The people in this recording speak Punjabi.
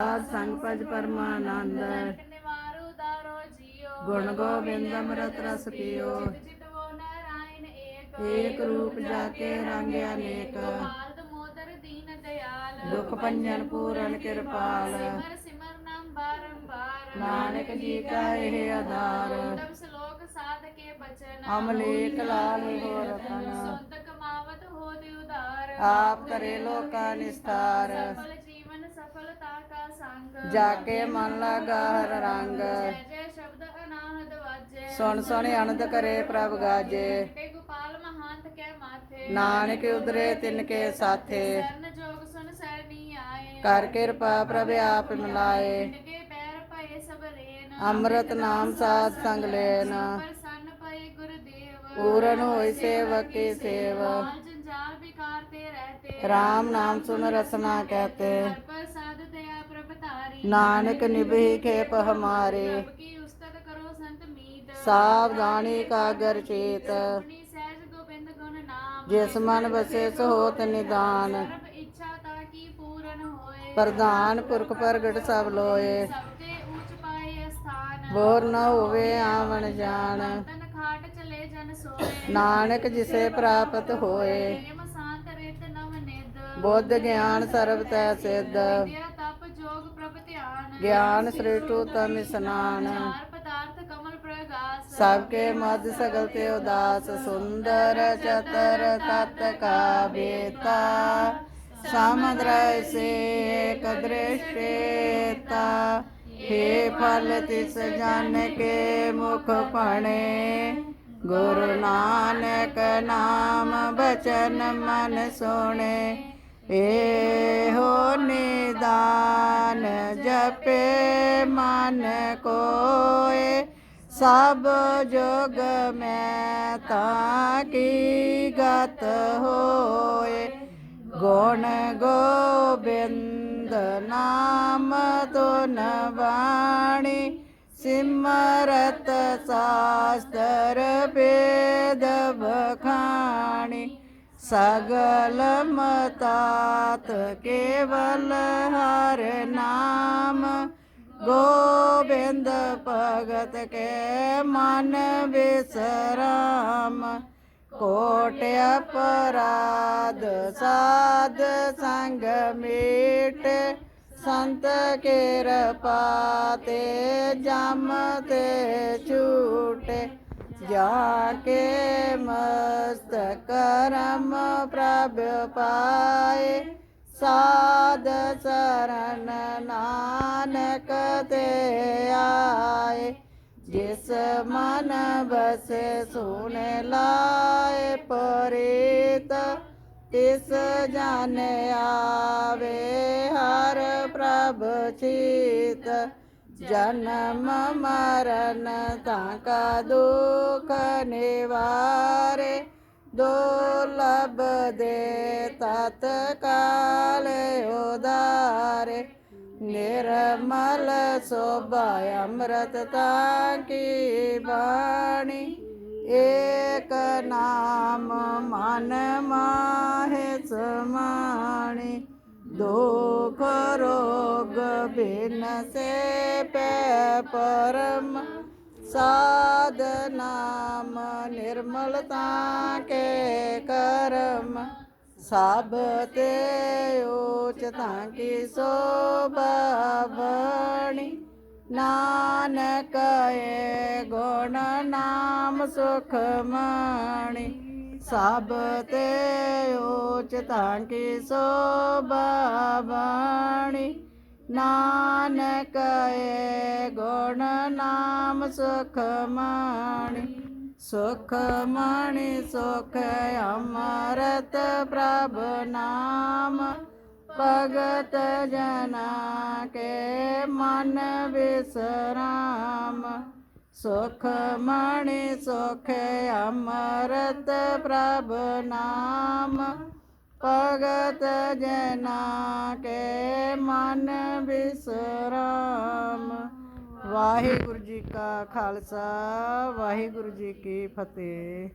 ਸਾਧ ਸੰਗ ਭਜ ਪਰਮਾਨੰਦ। ਨਿਵਾਰੂ ਦਾਰੋ ਜੀਓ ਗੁਣ ਗੋਬਿੰਦ ਅੰਮ੍ਰਿਤ ਰਸ ਪੀਓ। ਦੁਖ ਭੰਜਨ ਪੂਰਨ ਕਿਰਪਾਲ। ਨਾਨਕ ਜੀ ਕਾ ਇਹ ਆਧਾਰ। ਸ਼ਲੋਕ ਸਾਧ ਕੇ ਬਚਨ ਅਮਲੇਕ ਲਾਲ ਹੋ ਰਤਨ ਸੁੰਤ ਕਮਾਵਤ ਹੋਤ ਉਦਾਰ ਆਪ ਕਰੇ ਲੋਕਾ ਨਿਸਤਾਰ। ਸਫਲ ਸਫਲਤਾ ਕਾ ਸੰਗ। ਜਾ ਕੇ ਮਨ ਲਾਗਾ ਹਰ ਰੰਗ। ਜੈ ਜੈ ਸ਼ਬਦ ਅਨਾਹਦ ਵਾਜੈ। ਸੁਣ ਸੁਣ ਅਨੰਦ ਕਰੇ ਪ੍ਰਭ ਗਾਜੇ। ਤੇ ਗੋਪਾਲ ਮਹਾਂਤ ਕੈ ਮਾਥੇ। ਨਾਨਕ ਉਦਰੇ ਤਿਨ ਕੇ ਸਾਥੇ। ਸਰਨ ਜੋਗ ਸੁਨ ਸਰਨੀ ਆਏ। ਕਰ ਕਿਰਪਾ ਪ੍ਰਭ ਆਪ ਮਿਲਾਏ ਨਿਗੇ ਪੈਰ ਪਏ ਸਭ ਰੇਨ। ਅੰਮ੍ਰਿਤ ਨਾਮ ਸਾਧ ਸੰਗ ਲੈਨ। ਪ੍ਰਸੰਨ ਪਏ ਗੁਰਦੇਵ। ਪੂਰਨ ਹੋਈ ਸੇਵਕ ਕੀ ਸੇਵ। ਜੰਜਾਲ ਵਿਕਾਰ ਤੇ ਰਹਤੇ ਰਾਮ ਨਾਮ ਸੁਨ ਰਸਨਾ ਕਹਤੇ ਪ੍ਰਸਾਦ ਦਇਆ ਪ੍ਰਭ ਤਾਰੀ ਨਾਨਕ ਨਿਭੀ ਕੀ ਉਸਤਤ ਕਰੋ ਸੰਤ ਮੀਤ। ਸਾਵਧਾਨੀ ਕਾਗਰ ਚੇਤ। ਜਿਸ ਮਨ ਬਸੇ ਸੋ ਹੋਤ ਨਿਦਾਨ। ਸਰਬ ਇੱਛਾ ਤਾ ਕੀ ਪੂਰਨ ਹੋਏ। ਪ੍ਰਧਾਨ ਪੁਰਖ ਪ੍ਰਗਟ ਸਭ ਲੋਏ। ਸਭ ਤੇ ਉੱਚ ਪਾਏ ਸਥਾਨ ਬੋਰ ਨ ਸੋਏ ਨਾਨਕ ਜਿਸੇ ਪ੍ਰਾਪਤ ਹੋਏ। ਪ੍ਰੇਮ ਸ਼ਾਂਤ ਰਿਤ ਨਵ ਨਿਦ ਬੁੱਧ ਗਿਆਨ ਸਰਬ ਤੈ ਸਿੱਧ। ਵਿਦਿਆ ਤਪ ਜੋਗ ਪ੍ਰਭ ਧਿਆਨ ਗਿਆਨ ਸ੍ਰਿਸ਼ਟੂ ਤਮ ਇਸਨਾਨ। ਚਾਰ ਪਦਾਰਥ ਕਮਲ ਪ੍ਰਗਾਸ ਸਭ ਕੇ ਮਦ ਸਗਲ ਤੇ ਉਦਾਸ, ਸੁੰਦਰ ਚਤਰ ਤਤ ਕਾ ਬੇਤਾ। ਸਮੁੰਦਰ ਸੇ ਏਕ ਦ੍ਰਿਸ਼ਟੇਤਾ। हे ਫਲ ਤਿਸ ਜਨ ਕੇ ਮੁਖ ਪਣੇ ਗੁਰੂ ਨਾਨਕ ਨਾਮ ਬਚਨ ਮਨ ਸੁਣੇ। ਏਹੋ ਨਿਦਾਨ ਜਪੇ ਮਨ ਕੋਏ। ਸਭ ਜੋਗ ਮੈਂ ਤਾਂ ਕੀ ਗਤ ਹੋਏ। ਗੁਣ ਗੋਬਿੰਦ ਨਾਮ ਤੁਨ ਬਾਣੀ। ਸਿਮਰਤ ਸਾਸਤਰ ਸਗਲ ਮਤਾਤ ਕੇਵਲ ਹਰ ਨਾਮ। ਗੋਬਿੰਦ ਭਗਤ ਕੇ ਮਨ ਵਿਸਰਾਮ। ਕੋਟ ਅਪਰਾਧ ਸਾਧ ਸੰਗ ਮੀਟ। ਸੰਤ ਕਿਰਪਾ ਤੇ ਜਮ ਤੇ ਛੂਟੇ ਜਾ ਕੇ ਮਸਤ ਕਰਮ ਪ੍ਰਭ ਪਾਏ। ਸਾਧ ਸਰਨ ਨਾਨਕ ਤੇ ਆਏ। ਜਿਸ ਮਨ ਬਸੇ ਸੁਣ ਲਾਏ ਪਰੀਤ, ਤਿਸ ਜਨ ਆਵੇ ਹਰ ਪ੍ਰਭ ਚੀਤ। ਜਨਮ ਮਰਨ ਤਾਂ ਕਾ ਦੁਖ ਨਿਵਾਰੇ, ਦੁਰਲਭ ਦੇ ਤਤ ਕਾਲ ਉਦਾਰੇ। ਨਿਰਮਲ ਸੋਭਾ ਅੰਮ੍ਰਿਤ ਤਾਂ ਕੀ ਬਾਣੀ, ਏਕ ਨਾਮ ਮਨ ਮਾਹਿ ਸਮਾਣੀ। ਦੋ ਰੋਗ ਬਿਨ ਸੇ ਪੈ ਪਰਮ ਸਾਧ ਨਾਮ ਨਿਰਮਲਤਾ ਕੇ ਕਰਮ। ਸਭ ਤੇ ਉਚ ਤਾਂ ਕੀ ਸੋਭਾ ਨਾਨਕ ਏ ਗੁਣ ਨਾਮ ਸੁਖ ਮਾਣੀ। ਸਭ ਤੇ ਉਚ ਤਾਂ ਕੀ ਸੋਭਾ ਨਾਨਕ ਏ ਗੁਣ ਨਾਮ ਸੁਖ ਮਾਣੀ ਸੁਖ ਮਾਣੀ ਸੁਖ ਅਮਰਤ ਪ੍ਰਭ ਨਾਮ। ਭਗਤ ਜਨਾ ਕੇ ਮਨ ਵਿਸਰਾਮ, ਸੁਖ ਮਣਿ ਸੁਖ ਅਮਰਤ ਪ੍ਰਭ ਨਾਮ। ਭਗਤ ਜਨਾ ਕੇ ਮਨ ਬਿਸਰਾਮ ਵਾਹਿਗੁਰੂ ਜੀ ਕਾ ਖਾਲਸਾ ਵਾਹਿਗੁਰੂ ਜੀ ਕੀ ਫਤਿਹ।